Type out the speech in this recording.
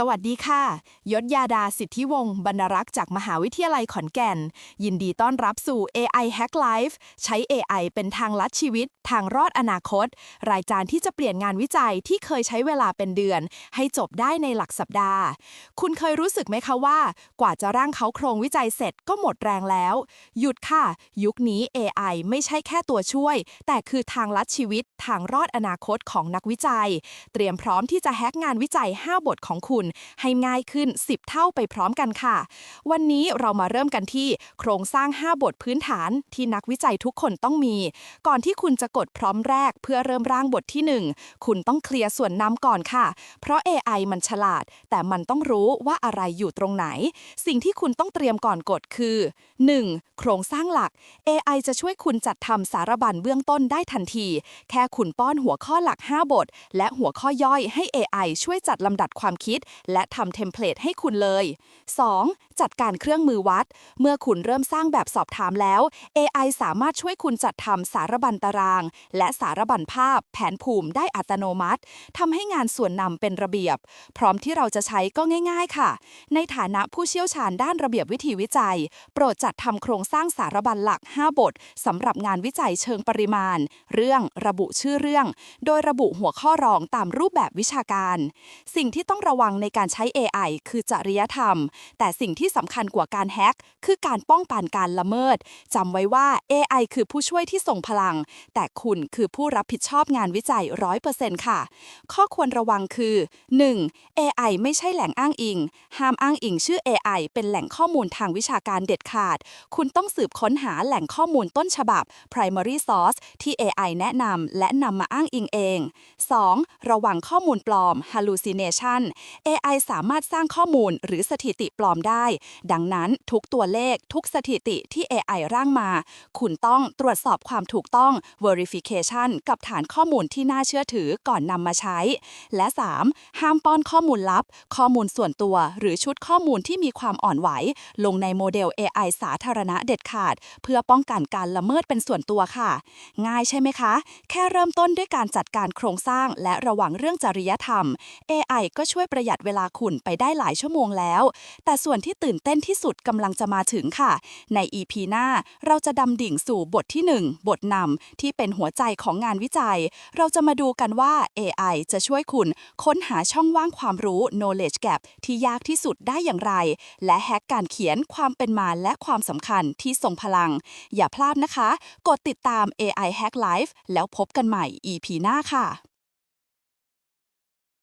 สวัสดีค่ะ ยศยาดาสิทธิวงศ์บรรรักษ์จากมหาวิทยาลัยขอนแก่น ยินดีต้อนรับสู่ AI Hack Life ใช้ AI เป็นทางลัดชีวิต ทางรอดอนาคต รายการที่จะเปลี่ยนงานวิจัยที่เคยใช้เวลาเป็นเดือน ให้จบได้ในหลักสัปดาห์ คุณเคยรู้สึกไหมคะว่า กว่าจะร่างเขาโครงวิจัยเสร็จก็หมดแรงแล้ว หยุดค่ะ ยุคนี้ AI ไม่ใช่แค่ตัวช่วย แต่คือทางลัดชีวิต ทางรอดอนาคตของนักวิจัย เตรียมพร้อมที่จะแฮกงานวิจัย 5 บทของคุณให้ง่ายขึ้น 10 เท่าไปพร้อมกันค่ะ วันนี้เรามาเริ่มกันที่โครงสร้าง 5 บทพื้นฐานที่นักวิจัยทุกคนต้องมี ก่อนที่คุณจะกดพร้อมแรกเพื่อเริ่มร่างบทที่ 1 คุณต้องเคลียร์ส่วนนำก่อนค่ะ เพราะ AI มันฉลาด แต่มันต้องรู้ว่าอะไรอยู่ตรงไหน สิ่งที่คุณต้องเตรียมก่อนกดคือ 1. โครงสร้างหลัก AI จะช่วยคุณจัดทำสารบัญเบื้องต้นได้ทันที แค่คุณป้อนหัวข้อหลัก 5 บท และหัวข้อย่อยให้ AI ช่วยจัดลำดับความคิดและทำเทมเพลตให้คุณเลย 2. จัดการเครื่องมือวัด เมื่อคุณเริ่มสร้างแบบสอบถามแล้ว AI สามารถช่วยคุณจัดทำสารบัญตาราง และสารบัญภาพ แผนภูมิได้อัตโนมัติทำให้งานส่วนนำเป็นระเบียบ พร้อมที่เราจะใช้ก็ง่าย ๆ ค่ะ ในฐานะผู้เชี่ยวชาญด้านระเบียบวิธีวิจัย โปรดจัดทำโครงสร้างสารบัญหลัก 5 บทสำหรับงานวิจัยเชิงปริมาณ เรื่องระบุชื่อเรื่อง โดยระบุหัวข้อรองตามรูปแบบวิชาการ สิ่งที่ต้องระวังในการใช้ AI คือจริยธรรม แต่สิ่งที่สำคัญกว่าการแฮ็กคือการป้องกันการละเมิดจำไว้ว่า AI คือผู้ช่วยที่ส่งพลัง แต่คุณคือผู้รับผิดชอบงานวิจัย 100%ค่ะ ข้อควรระวังคือ 1. AI ไม่ใช่แหล่งอ้างอิง ห้ามอ้างอิงชื่อ AI เป็นแหล่งข้อมูลทางวิชาการเด็ดขาด คุณต้องสืบค้นหาแหล่งข้อมูลต้นฉบับ primary source ที่ AI แนะนำและนำมาอ้างอิงเอง 2. ระวังข้อมูลปลอม hallucination AI สามารถสร้างข้อมูลหรือสถิติปลอมได้ ดังนั้นทุกตัวเลขทุกสถิติที่ AI ร่างมา คุณต้องตรวจสอบความถูกต้อง verification กับฐานข้อมูลที่น่าเชื่อถือก่อนนำมาใช้ และ 3. ห้ามป้อนข้อมูลลับ ข้อมูลส่วนตัว หรือชุดข้อมูลที่มีความอ่อนไหว ลงในโมเดล AI สาธารณะเด็ดขาด เพื่อป้องกันการละเมิดเป็นส่วนตัวค่ะ ง่ายใช่ไหมคะ แค่เริ่มต้นด้วยการจัดการโครงสร้าง และระวังเรื่องจริยธรรม AI ก็ช่วยประหยัดดเวลาคุณไปได้หลายชั่วโมงแล้ว แต่ส่วนที่ตื่นเต้นที่สุดกำลังจะมาถึงค่ะ ใน EP หน้าเราจะดำดิ่งสู่บทที่ 1 บทนำที่เป็นหัวใจของงานวิจัย เราจะมาดูกันว่า AI จะช่วยคุณค้นหาช่องว่างความรู้ knowledge gap ที่ยากที่สุดได้อย่างไร และแฮกการเขียนความเป็นมาและความสำคัญที่ทรงพลัง อย่าพลาดนะคะ กดติดตาม AI Hack Life แล้วพบกันใหม่ EP หน้าค่ะ